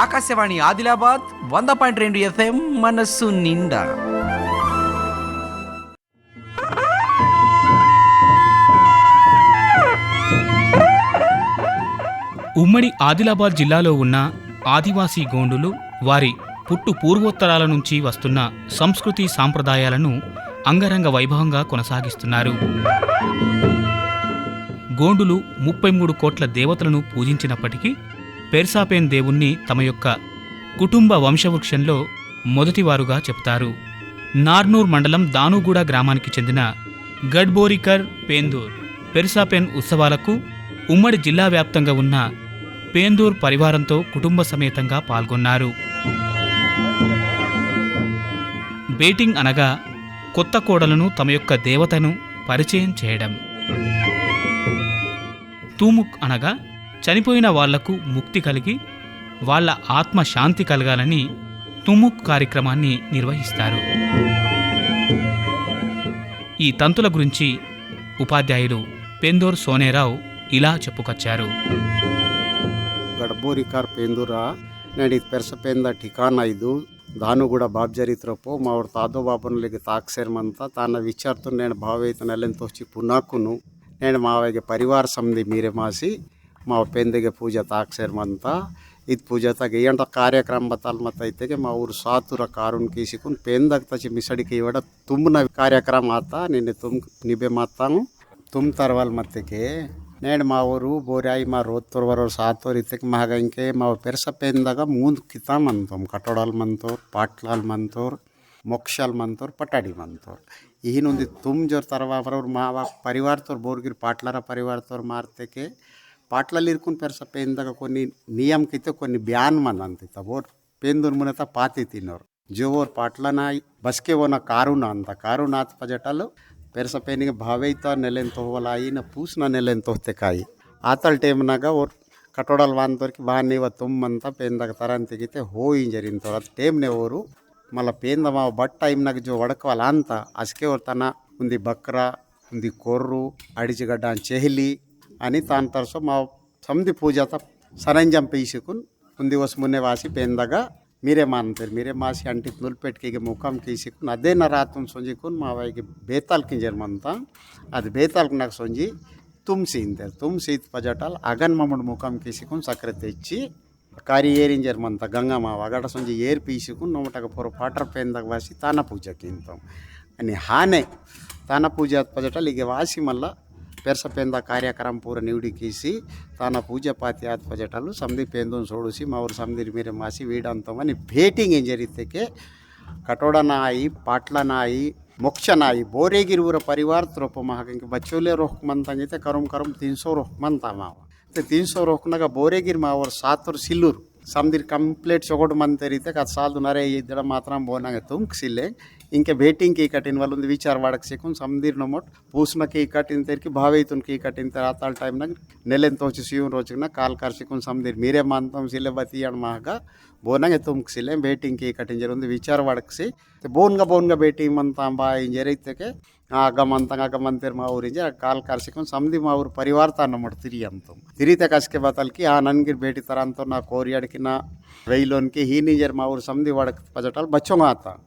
ఆకాశవాణి ఆదిలాబాద్ వంద పాయింట్ రెండు ఎఫ్ఎం మనస్సు నిండా. ఉమ్మడి ఆదిలాబాద్ జిల్లాలో ఉన్న ఆదివాసీ గోండులు వారి పుట్టు పూర్వోత్తరాల నుంచి వస్తున్న సంస్కృతి సాంప్రదాయాలను అంగరంగ వైభవంగా కొనసాగిస్తున్నారు. గోండులు ముప్పై మూడు కోట్ల దేవతలను పూజించినప్పటికీ పెర్సాపేన్ దేవుణ్ణి తమ యొక్క కుటుంబ వంశవృక్షంలో మొదటివారుగా చెప్తారు. నార్నూర్ మండలం దానుగూడ గ్రామానికి చెందిన గడ్బోరికర్ పేందూర్ పెర్సాపేన్ ఉత్సవాలకు ఉమ్మడి జిల్లా వ్యాప్తంగా ఉన్న పేందూర్ పరివారంతో కుటుంబ సమేతంగా పాల్గొన్నారు. బేటింగ్ అనగా కొత్త కోడలను తమ యొక్క దేవతను పరిచయం చేయడం. తూముక్ అనగా చనిపోయిన వాళ్ళకు ముక్తి కలిగి వాళ్ళ ఆత్మ శాంతి కలగాలని తుముక్ కార్యక్రమాన్ని నిర్వహిస్తారు. ఈ తంతుల గురించి ఉపాధ్యాయులు పెందోర్ సోనేరావు ఇలా చెప్పుకొచ్చారు. దాను కూడా నేను ఇది పో మా ఇది దాನು ಕೂಡ ಬಾಬ್ಜರಿತ್ರಪ್ಪು ಅವ್ರ ತಾದೋ ಬಾಬನಲ್ಲಿಗೆ ತಾಕ್ಸೇರ್ಮಂತ ತಾನ ವಿಚಾರತು ನೇಣು ಭಾವೈತನಲ್ಲೆನ್ ತೋಚಿ ಪುನಾಕುನು ನೇಣು ಮಾವಗೆ ಪರಿವಾರ ಸಮಿತಿ ಮೀರೆ ಮಾವ ಪೆಂದಿಗೆ ಪೂಜೆ ತಾಕ್ಸೇರ್ ಮಂತ ಇದು ಪೂಜೆ ತಾಗ ಏನರ ಕಾರ್ಯಕ್ರಮ ಬತ್ತಲ್ ಮತ್ತು ಐತೆಗೆ ಮಾ ಊರು ಸಾತುರ ಕಾರುನ್ ಕೀಸಿಕೊಂಡು ಪೆಂದಾಗ ತಚಿ ಮಿಸಡಿ ಕೈವಾಡ ತುಂಬನ ಕಾರ್ಯಕ್ರಮ ಆತ. ನಿನ್ನೆ ತುಂಬ ನಿಬೆ ಮಾತಾನು ತುಂಬ ತರವಲ್ ಮತ್ತಿಗೆ ನೇಡ್ ಮಾ ಊರು ಬೋರ್ಯಾಯಿ ಮಾ ರೋತ್ತೋರ್ ಬರೋರು ಸಾತೋರ್ ಇತ್ತಕ್ಕೆ ಮಹಾಗ ಇಂಕೆ ಮಾವು ಪೆರ್ಸ ಪೆಂದಾಗ ಮುಂದ್ ಕಿತಾ ಮಂತವ್ ಕಟೋಡಲ್ ಮಂತೋರ್, ಪಾಟ್ಲಾಲ್ ಮಂತೋರ್, ಮೊಕ್ಷಲ್ ಮಂತೋರ್, ಪಟಾಡಿ ಮಂತೋರ್. ಈಗಿನೊಂದು ತುಂಬ ಜೋರು ತರವ ಅವ್ರವ್ರ ಮಾವ ಪರಿವಾರ ತೋರ್ ಬೋರ್ಗಿರ್ ಪಾಟ್ಲಾರ ಪರಿವಾರ ತೋರ್ ಮಾರ್ತಕ್ಕೆ మారితేకే పాటలు ఇరుకుని పెరసపోయిందాక కొన్ని నియంకైతే కొన్ని బ్యాన్ మంది అంత ఓర్ పేందూరు మునత పాతి తిన్నారు జోవోర్ ಪಾಟ್ಲನಾಯಿ ಬಸ್ಗೆ ಓನ ಕಾರುಣ ಅಂತ ಕಾರುನಾಥ್ ಪಜಟಲು ಪೆರಸಪೇನಿಗೆ ಭಾವೈತ ನೆಲೆನ್ ತೋವಲಾಯಿ ನ ಪೂಸ್ನ ನೆಲೆನ್ ತೋತೆ ಕಾಯಿ ಆತಲ್ ಟೈಮ್ನಾಗ ಅವ್ರು ಕಟ್ಟೋಡಲ್ ವಾಂತವ್ರಿಗೆ ಬಾ ನೀವ ತುಂಬಂತ ಪೇಂದಾಗ ತರನ್ ತೆಗಿತೆ ಹೋ ಇಂಜರಿಂತವ್ರು ಅದು ಟೈಮ್ನೆ ಅವರು మళ్ళీ పేంద మా బట్ టైంనాక జో వడకవాల అంత అసకే తన ఉంది బక్ర ఉంది కొర్రు అడిచిగడ్డ చెహిలి అని తాను తరచు మా సమితి పూజత సరంజం పీసుకుని ఉంది వస్ మున్నే వాసి పేందగా మీరే మానంతారు మీరే మాసి అంటి నులిపెట్టుకి ముఖం కీసుకుని అదే నా రాత్రం సొంజికుని మా వైకి బేతాల్కి జర్మంత అది బేతాల్కి నాకు సొంజి తుమ్సి ఇంతారు తుమ్సి పజటాలు అగన్ మమ్మడు ముఖం కీసుకుని సక్కర తెచ్చి ಕಾರಿ ಏರಿನ ಜರ್ಮಂತ ಗಂಗಮ್ಮ ಅಗಡ ಸಂಜೆ ಏರ್ ಪೀಸಿಕೊಂಡು ನೋಮಟಗ ಪೊರ ಪಾಟ್ರ ಪೇಂದಾಗ ವಾಸಿ ತಾನ ಪೂಜಕ್ಕೆ ಇಂತಾం అని హానే తాన పూజ పజటలు ఇక వాసి మళ్ళా ಪೆರ್ಸಪೆಂದ ಕಾರ್ಯಕ್ರಮ ನೀಡಿಕೀಸಿ ತಾನ ಪೂಜೆ ಪಾತಿ ಆದ ಪಜೆಟಲು ಸಮಧಿ ಪೇಂದೊಂದು ಸೋಡಿಸಿ ಮಾವ್ರು ಸಮದಿರ್ ಮೀರೆ ಮಾಸಿ ವೀಡಂತವನಿ ಭೇಟಿಂಗ್ ಎಂಜರಿತಕ್ಕೆ ಕಟೋಡನಾಯಿ, ಪಾಟ್ಲನಾಯಿ, ಮೊಕ್ಷನಾಯಿ ಬೋರೆಗಿರುವರ ಪರಿವಾರ ತ್ರೋಪ ಮಹಾಗಂಗೆ ಬಚ್ಚೋಲೆ ರೊಕ್ಕ ಮಂತಂಗೈತೆ ಕರುಮ್ ಕರುಮ್ ತಿನ್ಸೋ ರೋಹ್ಮಂತ ಮಾವ. ತಿನ್ಸೋ ರೊಕ್ಕನಾಗ ಬೋರೆಗಿರ್ ಮಾವ್ರ ಸಾತ್ರ ಸಿಲ್ಲೂರು. ಸಮದಿರ್ ಕಂಪ್ಲೇಟ್ ಸೊಗೊಡು ಮಂತರಿತೆ ಅದು ಸಾಲದು ನರೇ ಇದ್ದ ಮಾತ್ರ ಬೋನಾಗ ತುಂಬಿಸಿಲ್ಲೆ इंक भेटिंग की कटिन वाल विचार वाड़क से समीर नमोट पूसन की कटिन तेरह की भावित की कटिन तरह टाइम नेले सीवन सीम रोजना काल कर सीख समीर मेरे मंत सिले बती महगा बोन तुम सिले भेटिंग की कटिन जर विचार वाड़क से बोन का बोन का भेटिंग मंत बात के अगमंत अगमंतर मा ऊरी काल का सीख समी मूर परिवार अन्ट तिरी अंत तिरीते कसके बतल की आ नन भेटी तरह ना कोरिया वेलोन की, हीनी जर मूर समी वाड़क पजटा बच्चों आता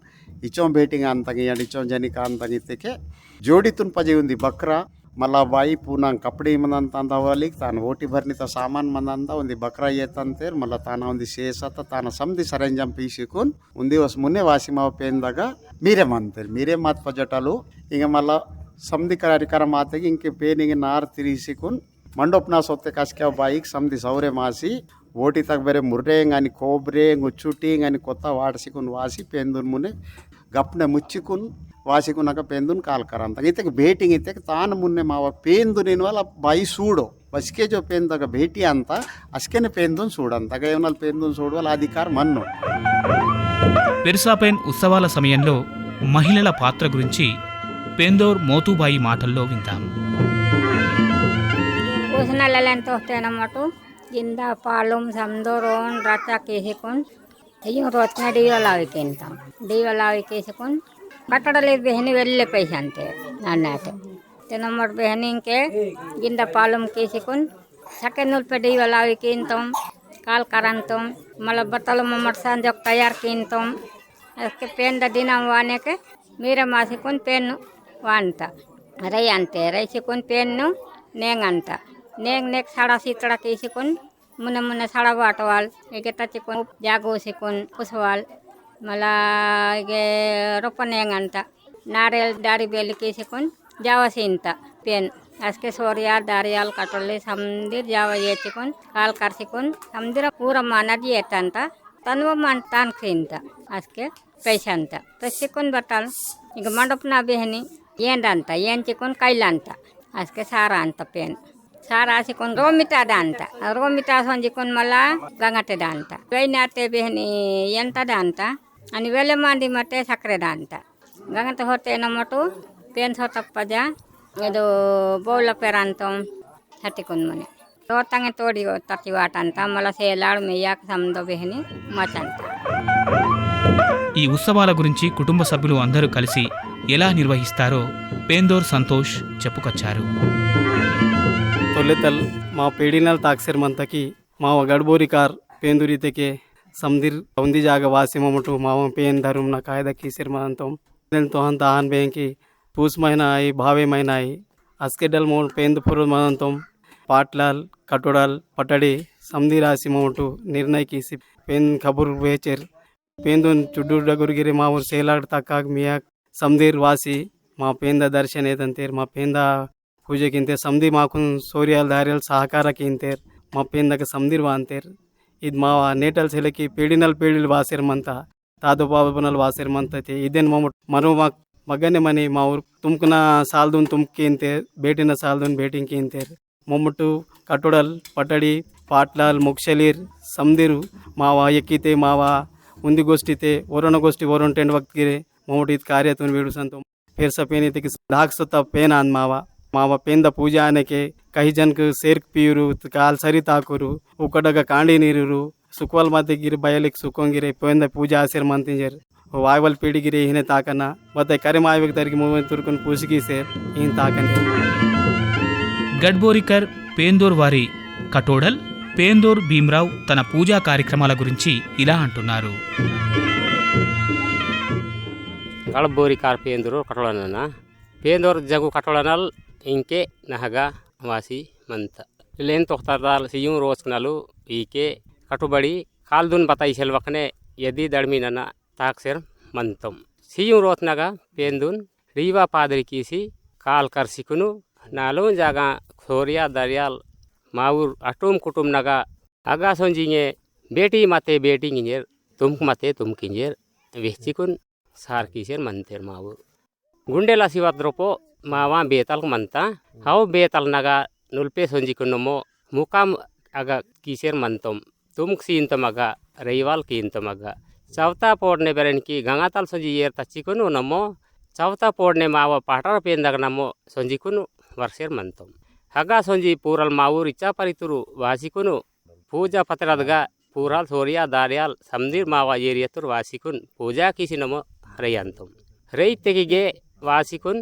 ಇಚೋಂ బేటింగ్ ಅಂತಂಗೆ ಆ್ಯಂಡ್ జనిక ಜನಿಕ ಅಂತಂಗೆ ಇತ್ತಕ್ಕೆ ಜೋಡಿತುನ್ ಪಜೆ ಉಂದು ಬಕ್ರ మళ్ళా బాయి పూనాం కప్పడి మందంత అందవాలి తాను ఓటి భర్నిత సామాన్ మంది మందంత ఉంది బక్రా ఏతంతేర్ మళ్ళా తాన ఉంది శేషత తాను సంధి సరంజం పీసుకున్ ఉంది వస్ మున్నే వాసిమావ పేందగా. మీరే మంతేరు మీరే మాత్ పజటలు. ఇక మళ్ళా సంధి కార్యకారం మాతకి ఇంక పేనింగ్ నార్ తిరిసికున్. మండోప్నా సొత్తే కసికే బాయికి సంధి సౌరే మాసి. ఓటి తగ్గ ముర్రేంగ్ అని కానీ చుట్టింగ్ అని కొత్త వాడసికుని వాసి పేందు మునే. గప్నె ముచ్చుకున్ వాసికున్నాక పెందున్ కాలకరంత. అయితే బేటింగ్ అయితే తాను మున్నే మా పేందు నేను వాళ్ళ బై చూడో బసికే చెప్పేంత భేటీ అంతా అసకేనే పేందుని చూడంత ఏమన్నా పేందుని చూడు వాళ్ళ అధికారం మన్ను. పెరిసాపేన్ ఉత్సవాల సమయంలో మహిళల పాత్ర గురించి పేందోర్ మోతుబాయి మాటల్లో విందాం. కోసినలెంత వస్తాయన్నమాట పాలం సందోరం రచ కేహికొని అయ్యి రోజున డియో లావికేంతాం డియో లావికేసుకొని కట్టడలు బెహని వెళ్ళే పైసా అంతే అన్నట్టు తినమ్మటి బెహని ఇంకే గింద పాలం కేసుకొని సకెన్ నులిపి డియో లావికేంతాం కాల్ కరంతం మళ్ళీ బట్టలు మమ్మటి సంజొక్ తయారు కింతాం ಅದಕ್ಕೆ ಪೆನ್ ದಿನ ವಾನೆಗೆ ಮೀರ ಮಾಸಿಕೊಂಡು ಪೆನ್ನು ವಾಂತ ರೈ ಅಂತೆ ರೈಸಿಕೊಂಡು ಪೆನ್ನು ನೇಂಗ್ ಅಂತ ನೇಂಗ್ ನೆಕ್ ಸಡ मुन्ना मुन्ना साडा वाटवाल एके ताचे कोण जागो से कोण पुसवाल मला एके रोपण यांग आणता नारेल डाळी बेल के से कोण जावा से इंता पेन আজকে সরিয়া দাঁড়িয়াল কাটলে সামদির যাওয়া ইয়েছে কোন কাল কাটছে কোন সামদির পুরো মানা দিয়ে টানতা তানব মান টান খেনতা আজকে পেশানতা তো সে কোন বাটাল ಈಗ ಮಂಡಪ ನಾ ಬೇಹನಿ ಏನ್ ಅಂತ ಏನ್ ಚಿಕ್ಕನ್ ಕೈಲ ಅಂತ ಅಸ್ಕೆ ಸಾರ ಅಂತ ಪೇನ್ సారాసి కొన్ని రోమిటా దాంట రోమిటా సంజి కొన్ని మళ్ళా గంగట దాంట వెయినాటే బిహని ఎంత దాంట అని వెళ్ళే మంది మట్టే సక్కరే దాంట గంగట హోటే నమ్మటు పెన్స్ తప్పజ ఏదో బౌల పేరంతం హట్టికుంది మనం తోతంగ తోడి తట్టి వాటంట మళ్ళా సేలాడు మెయ్యాక సమందో బిహని ఈ ఉత్సవాల గురించి కుటుంబ సభ్యులు అందరూ కలిసి ఎలా నిర్వహిస్తారో పేందోర్ సంతోష్ చెప్పుకొచ్చారు. ತೊಲೆತಲ್ ಮಾ ಪೇಡಿನಲ್ ತಾಕ್ಸೆರ್ ಮಂತಕಿ ಮಾವ ಗಡ್ಬೋರಿ ಕಾರ್ ಪೇಂದುರಿತೆಕೆ ಸಮದಿರ್ ಒಂದಿ ಜಾಗ ವಾಸಿ ಮಮಟು ಮಾವ ಪೇನ್ ಧರುಮ್ ನ ಕಾಯ್ದ ಕೀಸಿರ್ ಮಂತಂ ನೆಲ್ ತೋಹಂತ ಆನ್ ಬೇಂಕಿ పూస్ మైనాయి భావే మైనాయి అస్కెడల్ మోన్ పేందు పురు మనంతం పాట్లాల్ కటుడాల్ పటడి సమది రాసి మోటు నిర్ణయ కీసి పేన్ ఖబుర్ వేచర్ పేందున్ చుడ్డు డగురిగిరి మా ఊరు సేలాడ్ తక్కాగ్ మియాక్ సమదీర్ వాసి మా పేంద దర్శన ఏదంతేర్ మా పేంద పూజకింతేర్ సమది మాకు సూర్యాల ధార్యాలు సహకారకి ఇంతేర్ మా పేందక సమదీర్ వాంతేర్ ఇది మా నేటల్ సెలకి పేడినల్ పేడిలు వాసేర్ మంత తాతో బాబునల్ వాసేర్ మంత ఇదేన్ మమ్మ మరో మా ಮಗನೆ ಮನೆ మా ఊరు ತುಮ್ಕನ ಸಾಲ್ದುನ್ ತುಮ್ಕಿ ಅಂತೇರ್ ಬೇಟಿನ ಸಾಲ್ದುನ್ ಬೇಟಿಂಕಿ ಅಂತೇರ್ ಮೊಮ್ಮಟ್ಟು ಕಟ್ಟುಡಲ್ ಪಟಡಿ ಪಾಟ್ಲಾಲ್ ಮುಕ್ಷಲೀರ್ ಸಮದಿರು ಮಾವ ಎಕ್ಕಿತೆ ಮಾವ ಉಂದಿ ಗೋಷ್ಠಿತೆ ಒರಣ ಗೋಷ್ಠಿ ಒರಣ ಟೆಂಡ್ ವಕ್ತಿಗೆ ಮೊಮ್ಮಟ್ಟು ಇದು ಕಾರ್ಯತುನ್ ಬೇಡು ಸಂತು ಫೇರ್ ಸಪೇನಿತಿಗೆ ಧಾಕ್ ಸುತ್ತ ಪೇನ ಅಂದ್ ಮಾವ ಮಾವ ಪೇಂದ ಪೂಜಾ ಆನೆಕೆ ಕಹಿ ಜನಕ್ ಸೇರ್ಕ್ ಪೀರು ಕಾಲ್ ಸರಿ ತಾಕುರು ಉಕ್ಕಡಗ ಕಾಂಡಿ ನೀರು ಸುಕ್ವಲ್ ಮತ್ತೆ ಗಿರಿ ಬಯಲಿಕ್ ಸುಕ್ಕೊಂಗಿರಿ ಪೇಂದ ಪೂಜಾ ಆಸಿರ್ ಮಂತಿಂಜರ್ ವಾಯ್ವಲ್ ಪೀಡಿಗಿರಿ ಹಿಂದೆ ತಾಕನ ಮತ್ತೆ ಕರೆ ಮಾಯ್ಬೇಕು ತರಿಗೆ ಮೂವತ್ತು ತುರ್ಕೊಂಡು ಪೂಸಿಗಿ ಸೇರ್ ಹಿಂಗೆ ತಾಕಂದೆ గడ్బోరికర్ పేందోర్ వారి కటోడల్ పేందోర్ భీమ్రావ్ తన పూజా కార్యక్రమాల గురించి ఇలా అంటున్నారు ಕಳಬೋರಿ ಕಾರ್ ಪೇಂದರು ಕಟೋಳನ ಪೇಂದೋರ್ ಜಗು ಕಟೋಳನಲ್ ಇಂಕೆ ನಹಗ ವಾಸಿ ಮಂತ ಇಲ್ಲೇನು ತೊಗ್ತಾರದಾಲ್ ಸಿಯು ರೋಸ್ಕನಲು ಈಕೆ ಕಟುಬಡಿ ಕಾಲ್ದುನ್ ಬತಾಯಿ ಸೆಲ್ವಕನೆ ಎದಿ ದಡ್ಮಿನನ ತಾಕ್ಸೆರ್ ಮಂತಂ ಸಿಯು ರೋತ್ನಾಗ ಪೇಂದುನ್ ರೀವಾ ಪಾದರಿ ಕೀಸಿ ಕಾಲ್ ಕರ್ಸಿಕುನು ನಾಲೋ ಜಾಗ ಸೋರಿಯಾ ದರ್ಯಾಲ್ ಮಾವೂರ್ ಅಟುಮ್ ಕುಟುಂಬ್ನಾಗ ಅಗ ಸೊಂಜಿಂಗೆ ಬೇಟಿ ಮತ್ತೆ ಬೇಟಿ ಗಿಂಜೇರ್ ತುಮ್ಕ್ ಮತ್ತೆ ತುಮ್ಕಿಂಜೇರ್ ವೆಚ್ಚಿಕುನ್ ಸಾರ್ ಕೀಸೇರ್ ಮಂತೇರ್ ಮಾವು ಗುಂಡೆಲ ಸಿವದ್ರೊಪೋ ಮಾವ ಬೇತಲ್ ಮಂತ ಹವು ಬೇತಲ್ನಾಗ ನುಲ್ಪೆ ಸೊಂಜಿಕುನ್ನಮೋ ಮುಕಾಮ್ ಅಗ ಕೀಸೇರ್ ಮಂತಂ ತುಮ್ಕ್ ಸೀಂತಮಗ ರೈವಾಲ್ ಕೀಂತಮಗ ಚವತಾ ಪೋಡ್ನೆ ಬೆರನ್ಕಿ ಗಂಗಾತಾಲ್ ಸೊಂಜಿ ಏರ್ ತಚ್ಚಿಕುನು ನಮ್ಮೋ ಚವತಾ ಪೋಡ್ನೆ ಮಾವ ಪಾಟರ ಪೇಂದಾಗ ನಮ್ಮೋ ಸೊಂಜಿಕುನು ವರ್ಷೇರ್ ಮಂತಂ ಹಗ ಸೊಂಜಿ ಪೂರಲ್ ಮಾವೂರ್ ಇಚ್ಚಾ ಪರಿತುರು ವಾಸಿಕುನು ಪೂಜಾ ಪತ್ರದಗ పూరాల్ సోరియా దార్యాల్ సందీర్ మావా ఏరియతుర్ వాసికున్ పూజా కిసినమో రయ్యంతం రై తెగిగే వాసికున్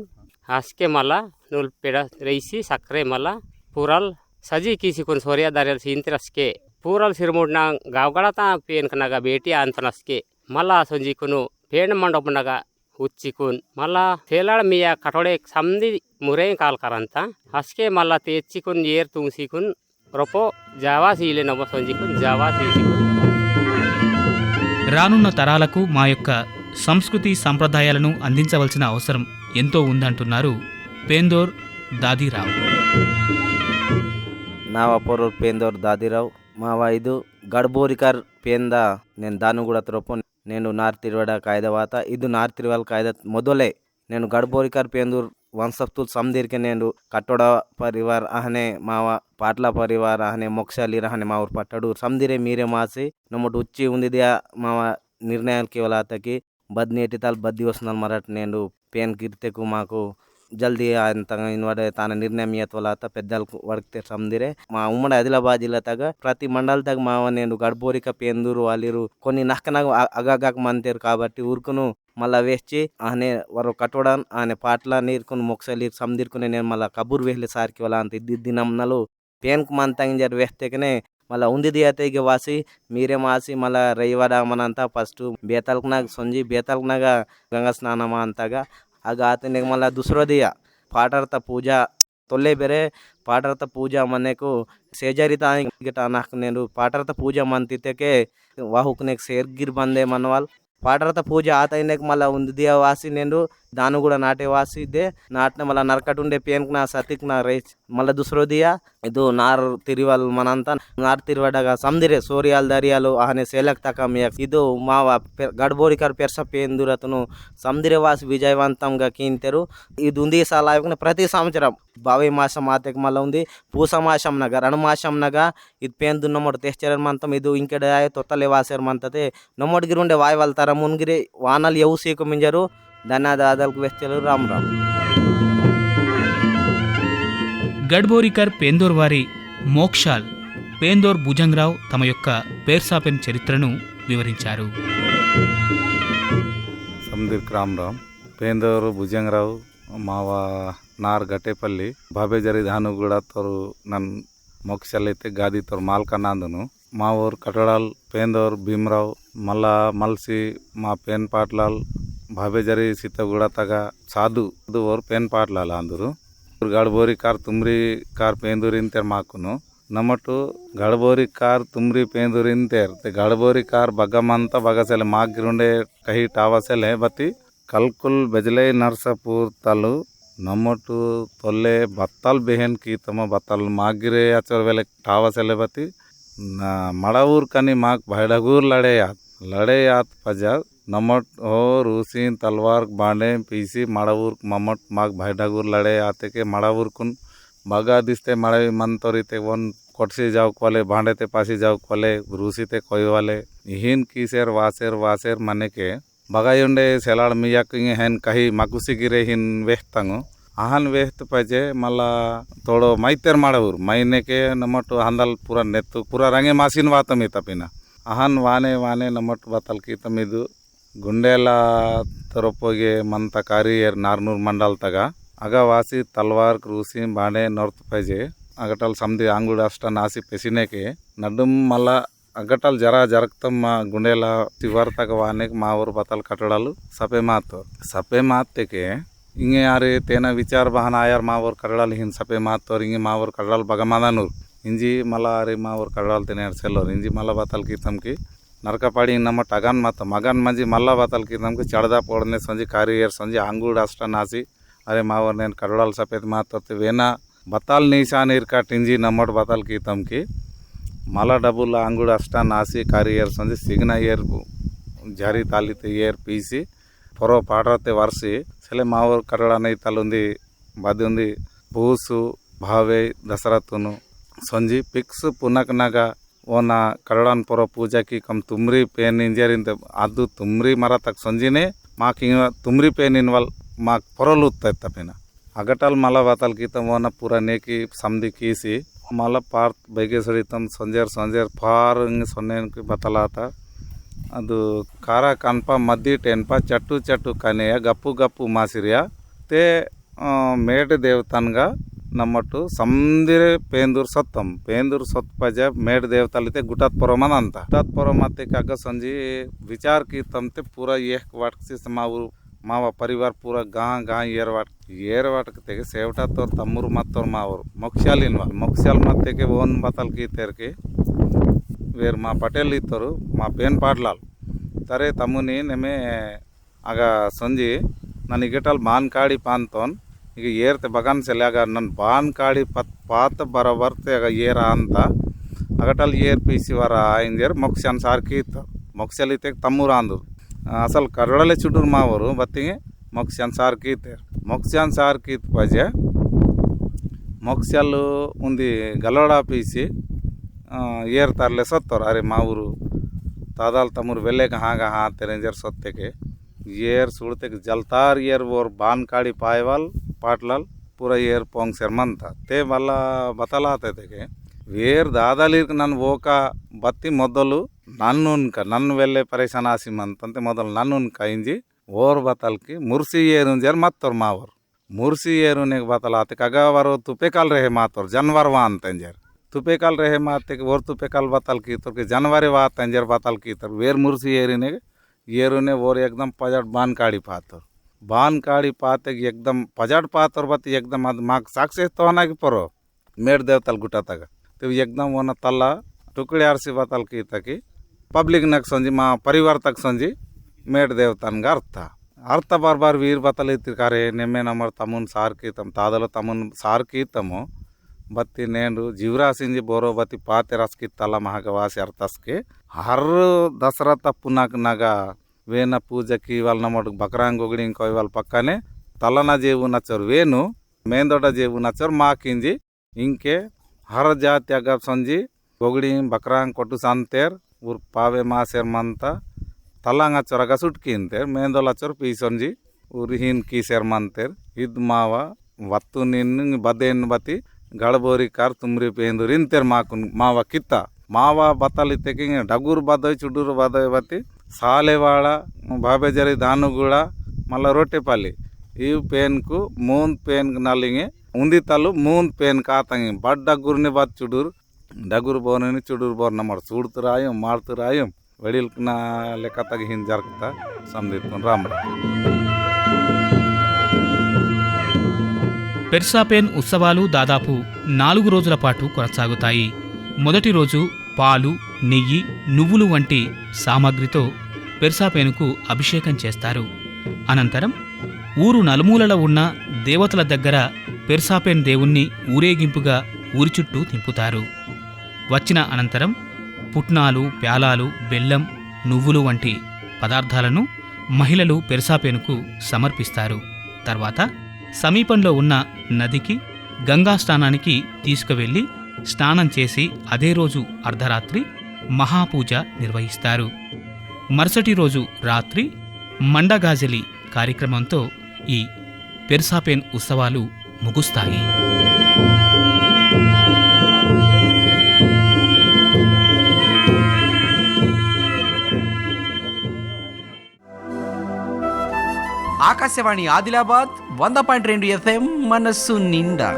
ಹಾಸಿಗೆ ಮಲ ನೂಲ್ ಪೆಡ ರೈಸಿ ಸಕ್ಕರೆ ಮಲ ಪೂರಲ್ ಸಜಿ ಕೀಸಿಕೊಂಡು ಸೋರಿಯಾ ದಾರಿಯಲ್ಲಿ ಸೀಂತಿರಸ್ಕೆ ಪೂರಲ್ ಸಿರ್ಮುಡ್ನ ಗಾವ್ಗಳತ ಪೇನ್ ಕನಗ ಬೇಟಿ ಅಂತನಸ್ಕೆ ಮಲ ಸೊಂಜಿಕುನು ಪೇಣ ಮಂಡಪನಾಗ ಹುಚ್ಚಿಕುನ್ ಮಲ ತೇಲಾಳ ಮಿಯ ಕಟೋಡೆ ಸಮದಿ ಮುರೇ ಕಾಲ್ ಕರಂತ ಹಸ್ಕೆ ಮಲ ತೇಚ್ಚಿಕುನ್ ಏರ್ ತುಂಗ್ಸಿಕುನ್ ರೊಪೋ ಜಾವಾ ಸೀಲೆ ನಮ ಸೊಂಜಿಕುನ್ ಜಾವಾ ಸೀಸಿಕುನ್ రానున్న తరాలకు మా యొక్క సంస్కృతి సంప్రదాయాలను అందించవలసిన అవసరం ఎంతో ఉందంటున్నారు పేందోర్ దాదిరావు. నా వపరు పేందోర్ దాదిరావు. మా వైదు గడ్బోరికర్ పేంద నేను దాన్ని కూడా త్రొప్పు నేను కాయదవాత ఇది నార్త్ ನಾರ್ತಿರಿವಲ್ కాయద మొదలే నేను గడ్బోరికర్ పేందూర్ వంశస్థుల్ సందీర్కి నేను కట్టడ పరివార్ అహనే మావ పాట్ల పరివార్ అహనే మొక్షాలి అహనే మా ఊరు పట్టడు. సందిరే మీరే మాసి నమ్మటి ఉచ్చి ఉంది మావ నిర్ణయాలు కేవలతకి బద్ నేటితాలు బద్ది వస్తున్నాను మరటి నేను పేన్ గిర్తెకు మాకు జల్దీ అంత ఇన్వాడే తన నిర్ణయం ఇయ్యత్వలాత పెద్దలకు వడితే సమదిరే మా ఉమ్మడి ఆదిలాబాద్ జిల్లా తగ ప్రతి మండలతగ మా నేను గడ్బోరిక పేందూరు వాలిరు కొన్ని నక్కనగ అగాగాక మంతేరు కాబట్టి ఊరుకును మళ్ళా వేసి ఆనే వారు కట్టడం ఆనే పాటల నీరుకుని మొక్సలి సమదిరుకుని నేను మళ్ళా కబూర్ వేహ్లే సార్కి వాళ్ళ అంత ఇద్ది దినమ్నలు పేన్కు మంతంగా జర వేస్తేకనే మళ్ళీ ఉందిది అయితే ఇక వాసి మీరే మాసి మళ్ళీ రైవాడ మనంతా ఫస్ట్ బేతాల్కునాగ సొంజి బేతాల్కునాగ గంగా స్నానమ అంతగా ಆಗ ಆತನಿಗೆ ಮಲ್ಲ ದುಸ್ರೋದಿಯ ಪಾಠರ್ತ ಪೂಜಾ ತೊಲ್ಲೆ ಬೇರೆ ಪಾಠರ್ತ ಪೂಜಾ ಮನೆಕು ಸೇಜರಿ ತಾನಿಗೆ ಟಾನಾಕ್ನೇನು ಪಾಠರ್ತ ಪೂಜಾ ಮಂತಿತೆಕೆ ವಾಹುಕ್ನೆಗೆ ಸೇರ್ಗಿರ್ ಬಂದೆ ಮನವಾಲ್ ಪಾಠರ್ತ ಪೂಜಾ ಆತನಿಗೆ ಮಲ್ಲ ಒಂದು ದಿಯ ವಾಸಿ ನೇನು దాని కూడా నాటే వాసి ఇదే నాటిన మళ్ళీ నరకటుండే పేనుకు నా సతికి నా రేచ్. మళ్ళీ దుసరోదియా. ಇದು ನಾರ್ ತಿರಿವಲ್ ಮನಂತ ನಾರ್ ತಿರುವಾಡಾಗ దర్యాలు ಸೋರಿಯಾಲ್ ದರಿಯಾಲು ಆನೆ ఇది ತಕಮಿಯಕ್ ಇದು ಮಾವ ಗಡ್ಬೋರಿಕರ್ ಪೆರ್ಸ ಪೇಂದುರತನು సందిరే వాసి విజయవంతంగా కీంతరు. ఇది ఉంది సలాయకుని ప్రతి సంవత్సరం. బావి మాసం ఆతకి మళ్ళీ ఉంది. పూస మాసం నగ రణ మాసం నగ. ఇది పేందు నమ్మడు తెచ్చారు మంతం ఇది ఇంకెడ తొత్తలే వాసారు మంతతే. నమ్మడిగిరి ఉండే వాయువల్ తర మునిగిరి వానలు ఎవు సీకు మింజరు. ధన్యదాదాలకు వెచ్చలు రామ్ రామ్ గడ్బోరికర్ పేందోర్ వారి మోక్షాల్ పేందోర్ భుజంగరావు తమ యొక్క పేర్సాపెన్ చరిత్రను వివరించారు ಸಮದಿರ್ ರಾಮ್ ಪೇಂದವರು ಭುಜಂಗರಾವ್ ಮಾವ ನಾರ್ ಗಟ್ಟೆಪಲ್ಲಿ ಬಾಬೆ ಜರಿ ಧಾನು ಕೂಡ ತೋರು ನನ್ನ ಮೋಕ್ಷಲ್ಲೈತೆ ಗಾದಿ ತೋರು ಮಾಲ್ಕನ ಅಂದನು మావూరు కటడాల్ పేందోర్ భీమరావు మళ్ళా మల్సి మా పేన్ పాటలాల్ ಭವ್ಯ ಜರಿ ಸೀತಗುಡ ತಗ ಸಾಧು ಅದು ಅವ್ರು ಪೇನ್ ಪಾಡ್ಲಲ್ಲ ಅಂದರು ಗಡ್ಬೋರಿ ಕಾರ್ ತುಂಬ್ರಿ ಕಾರ್ ಪೇಂದೂರಿ ಅಂತೇಳಿ ಮಾಕುನು ನಮ್ಮಟ್ಟು ಗಡ್ಬೋರಿ ಕಾರ್ ತುಂಬ್ರಿ ಪೇಂದೂರಿ ಅಂತೇರ್ ಗಡ್ಬೋರಿ ಕಾರ್ ಬಗ್ಗಮಂತ ಬಗಸೆಲೆ ಮಾಗಿರುಂಡೆ ಕಹಿ ಟಾವಸೆಲೆ ಬತ್ತಿ ಕಲ್ಕುಲ್ ಬೆಜಲೈ ನರ್ಸಪೂರ್ ತಲು ನಮ್ಮಟ್ಟು ತೊಲ್ಲೆ ಬತ್ತಲ್ ಬೆಹೆನ್ ಕೀತಮ ಬತ್ತಲ್ ಮಾಗಿರೆ ಆಚರ್ ವೇಲೆ ಟಾವಸೆಲೆ ಬತ್ತಿ ಮಡವೂರ್ ಕನಿ ಮಾಕ್ ಬೈಡಗೂರ್ ಲಡೆ ಯಾತ್ ಲಡೆ ಯಾತ್ ಪಜ नमट हो रूसी तलवार बांडे पीसी माड़ूर ममट माग भायडागूर लड़े आतेके माळावूर्कून बागा दिसते माळे मंतोरी ते वन कोटसी जाओ कोले भांडे ते पासी जाऊक कोले रूसी ते कोई वाले। हिन किसेर, वासेर वासेर मने के बगायुंडे सेलाड़ किंग हैं कही माकुसी गिरे हिन वेहतंगो आहन वेहत तो पाजे मला थोड़ो माइतेर माड़ूर माइने के नमट हंदल पूरा नेतु, पूरा रंगे मासीन वातमी तपिना। आहन वाने वाने नमट बतल की तमिदु। ಗುಂಡೆಲ ತರಪೋಗೆ ಮಂತ ಕಾರಿ ಏರ್ ನಾರ್ನೂರ್ ಮಂಡಲ್ ತಗ ಅಗ ವಾಸಿ ತಲ್ವಾರ್ ಕ್ರೂಸಿ ಬಾಣೆ ನೋರ್ತ್ ಪೈಜೆ ಅಗಟಲ್ ಸಮದಿ ಅಂಗುಡ ಅಷ್ಟ ನಾಸಿ ಪೆಸಿನೇಕೆ ನಡುಮ್ ಮಲ್ಲ అగ్గటాలు జరా జరగతమ్మ గుండెల చివరి తగ వానికి మా ఊరు బతలు కట్టడాలు సపే మాతో సపే మాత్తేకే ఇంగే యారే తేన విచార బహన ఆయార్ మా ఊరు కట్టడాలు హిన్ సపే మాతో ఇంగే మా ఊరు కట్టడాలు బగమాదానూరు ఇంజి మళ్ళా అరే మా ఊరు కట్టడాలు తినేడు సెల్లోరు ఇంజి మళ్ళా బతలు కీతంకి నరకపాడి నమ్మట అగన్ మత మగన్ మంచి మళ్ళా బతల కిందకి చెడదా పోడనే సంజి కారీయర్ సంజి అంగుడు అష్ట నాసి. అరే మావ నేను కడడాలు సపేది మాతో వేనా బతాల్ నీసా నీర్కాట్ ఇంజి నమ్మట బతాల కీతంకి. మళ్ళా డబ్బులు అంగుడు అష్ట నాసి కారీయర్ సంజి సిగ్న ఇయర్ జారి తాలిత ఇయర్ పీసి పొరవ పాడరతే వరసి. సెలే మా ఊరు కడడానై తలుంది బది ఉంది పూసు భావే దసరత్తును సంజి పిక్స్ పునక్నగా ಓನ ಕರಡನ್ಪುರ ಪೂಜಾಕಿ ಕಮ್ ತುಮ್ರಿ ಪೇನ್ ಇಂಜರಿಂದ ಅದು ತುಮ್ರಿ ಮರ ತಕ್ಕ ಮಾಕ್ ತುಮ್ರಿ ಪೇನ್ ಇನ್ವಾಲ್ ಮಾಕ್ ಪೊರಲು ಉತ್ತೈತ ಪೇನ ಅಗಟಲ್ ಮಲ ಬಾತಲ್ ಗೀತ ಓನ ಪೂರ ನೇಕಿ ಸಮದಿ ಕೀಸಿ ಮಲ ಪಾರ್ತ್ ಬೈಗೆ ಸಡಿತಮ್ ಸಂಜೆರ್ ಸಂಜೆರ್ ಪಾರ್ ಹಿಂಗೆ ಸೊನ್ನೆ ಬತಲಾತ ಅದು ಖಾರ ಕನ್ಪ ಮದ್ದಿ ಟೆನ್ಪ ಚಟ್ಟು ಚಟ್ಟು ಕನೆಯ ಗಪ್ಪು ಗಪ್ಪು ಮಾಸಿರಿಯ ತೇ ಮೇಟ್ ದೇವತನ್ಗ ನಮ್ಮಟ್ಟು ಸಮದಿರೆ ಪೇಂದೂರ್ ಸತ್ತಂ ಪೇಂದೂರ್ ಸತ್ ಪಜೆ ಮೇಡ್ ದೇವತಾಲಿತೆ ಗುಟಾತ್ ಪರಮನ ಅಂತ ಗುಟಾತ್ ಪರಮತ್ತೆ ಕಾಗ ಸಂಜಿ ವಿಚಾರ ಕೀರ್ತಂತೆ ಪೂರ ಏಕ್ ವಾಟ್ಸಿ ಮಾವು ಮಾವ ಪರಿವಾರ ಪೂರ ಗಾ ಗಾ ಏರ್ವಾಟ್ ಏರ್ವಾಟಕ್ಕೆ ತೆಗೆ ಸೇವಟಾ ತೋರ್ ತಮ್ಮರು ಮತ್ತೋರ್ ಮಾವರು ಮೊಕ್ಷಾಲಿನ ಮೊಕ್ಷಾಲ್ ಮತ್ತೆಗೆ ಓನ್ ಬತಲ್ ಕೀತೇರ್ಕಿ వేరు మా పటేల్ ఇస్తారు మా పేన్ పాటలాలు సరే తమ్ముని నేమే ఆగ సంజి నన్ను ఇగటాలు మాన్ కాడి పాన్తోన్ ಈಗ ಏರ್ತೆ ಬಗಾನ್ ಸೆಲ್ಯಾಗ ನನ್ನ ಬಾನ್ ಕಾಡಿ ಪತ್ ಪಾತ ಬರ ಬರ್ತೆ ಆಗ ಏರ ಅಂತ ಅಗಟಲ್ ಏರ್ ಪೀಸಿ ವರ ಇಂಜೇರ್ ಮೊಕ್ಷನ್ ಸಾರ್ಕಿ ಇತ್ತು ಮೊಕ್ಷಲ್ ಇತ್ತೆ ತಮ್ಮೂರ ಅಂದ್ರು అసలు కరడలే చుట్టూరు మా ఊరు బతికి మొక్షన్ సార్కి ఇత్తారు మొక్షన్ సార్కి ఇత్ పజే మొక్షలు ఉంది గలోడా పీసి ಏರ್ ತರ್ಲೆ ಸತ್ತೋರು ಅರೆ ಮಾವರು ತಾದಾಲ್ ತಮ್ಮರು ಬೆಲ್ಲೆಗೆ ಹಾಗ ಹಾ ತೆರೆಂಜರ್ ಸೊತ್ತೆಗೆ ಏರ್ ಸುಳ್ತೆಗೆ ಜಲ್ತಾರ್ ಏರ್ ಓರ್ ಬಾನ್ ಕಾಡಿ ಪಾಯ್ವಾಲ್ पाटलाल पूरा इयर पोंग शर्मन था। ते वाला बतलाते थे के, वेर दादा लीर के नन वो का बत्ती मदलु नन्नुन का नन वेले परेशान आसी मन तंते मदल नन्नुन का इंजी वोर बताल की, मुर्सी ये रुन जर मत तोर मावर। मुर्सी ये रुने के बतलाते, कागा वारो तुपे काल रहे मातोर, जनवर वान तंजर तुपे काल रहे माते के वोर तुपे काल बताल की तोर के, जनवरे वात तंजर बताल की तर। वेर मुर्सी ये रुने ये रुने वोर एकदम पजाट बान काड़ी पातोर। ಬಾನ್ಕಾಡಿ ಪಾತೆಗೆ ಎಕ್ದಮ್ ಪಜಾಡ್ ಪಾತ್ರ ಬತ್ತಿ ಎಕ್ದಮ್ ಅದು ಮಾಕ್ ಸಾಕ್ಷಿ ತೋನಾಗಿ ಪರೋ ಮೇಡ್ ದೇವತಲ್ ಗುಟ್ಟತಾಗ ತಿವ್ ಎಕ್ದಮ್ ಒನ ತಲ್ಲ ಟುಕಡಿ ಆರ್ಸಿ ಬತ್ತಲ್ಕಿ ಈತಕಿ ಪಬ್ಲಿಕ್ನಾಗ ಸಂಜಿ ಮಾ ಪರಿವಾರ ತಗ ಸಂಜಿ ಮೇಡ್ ದೇವತನ್ಗೆ ಅರ್ಥ ಅರ್ಥ ಬಾರ್ಬಾರ್ ವೀರ್ ಬತ್ತಲ ಇತ್ತಿರ್ಕಾರೆ ನೆಮ್ಮೆ ನಮ್ಮರ್ ತಮ್ಮನ್ ಸಾರ್ಕಿ ತಮ್ಮ ತಾದಲು ತಮ್ಮನ್ ಸಾರ್ಕಿ ತಮ್ಮು ಬತ್ತಿ ನೇಂಡು ಜೀವರಾಸಿಂಜಿ ಬೋರೋ ಬತ್ತಿ ಪಾತೆ ರಸ್ಕಿ ತಲ ಮಹಾಗ ವಾಸಿ ಅರ್ಥಸ್ಕಿ ಹರ್ ದಸರಥ ಪುನಾಕ್ ನಗ వేణ పూజకి వాళ్ళ మటుకు బకరాంగొగడి ఇంకో వాళ్ళ పక్కనే తలన జేబు నచ్చరు. వేణు మేందొడ జేబు నచ్చరు. మాకింజి ఇంకే హర జాతి అగ సంజి గొగడి బకరాంగ్ కొట్టు సంతేర్ ఊరు పావే మాసేర్ మంత తలంగ చొరగ సుట్కింతేర్ మేందొల చొర పీసొంజి ఊరి హీన్ కీసేర్ మంతేర్. ఇద్ మావ వత్తు నిన్ను బదేన్ బతి గడబోరి కార్ తుమ్రి పేందురు ఇంతేర్ మాకు మావ కిత్త. మావ బతలి తెకి డగురు బదోయ్ చుడ్డూరు బదోయ్ బతి సాలెవాడ బాబేజరి దానుగూడ మళ్ళీ రొట్టెపల్లి ఈ పేన్కు మూన్ పేన్ నల్లింగి ఉంది తల్లు మూన్ పేన్ కాతంగి. బడ్ డగ్గురిని బత్ చుడూరు డగ్గురు బోనని చుడూరు బోర్ చూడుతు రాయం మాడుతురాయం రాయం. నా లెక్క తగిన జరుగుతా సందీప్కుని రామరా పెర్సాపేన్ ఉత్సవాలు దాదాపు నాలుగు రోజుల పాటు కొనసాగుతాయి. మొదటి రోజు పాలు నెయ్యి నువ్వులు వంటి సామాగ్రితో పెర్సాపేనుకు అభిషేకం చేస్తారు. అనంతరం ఊరు నలుమూలల ఉన్న దేవతల దగ్గర పెర్సాపేన్ దేవుణ్ణి ఊరేగింపుగా ఊరి చుట్టూ తింపుతారు వచ్చిన అనంతరం పుట్నాలు ప్యాలాలు బెల్లం నువ్వులు వంటి పదార్థాలను మహిళలు పెర్సాపేనుకు సమర్పిస్తారు. తర్వాత సమీపంలో ఉన్న నదికి గంగా స్నానానికి తీసుకువెళ్ళి స్నానం చేసి అదే రోజు అర్ధరాత్రి మహాపూజ నిర్వహిస్తారు. మరుసటి రోజు రాత్రి మండగాజలి కార్యక్రమంతో ఈ పెర్సాపేన్ ఉత్సవాలు ముగుస్తాయి. ఆకాశవాణి ఆదిలాబాద్ వంద పాయింట్ రెండు ఎఫ్ఎం మనస్సు నిండా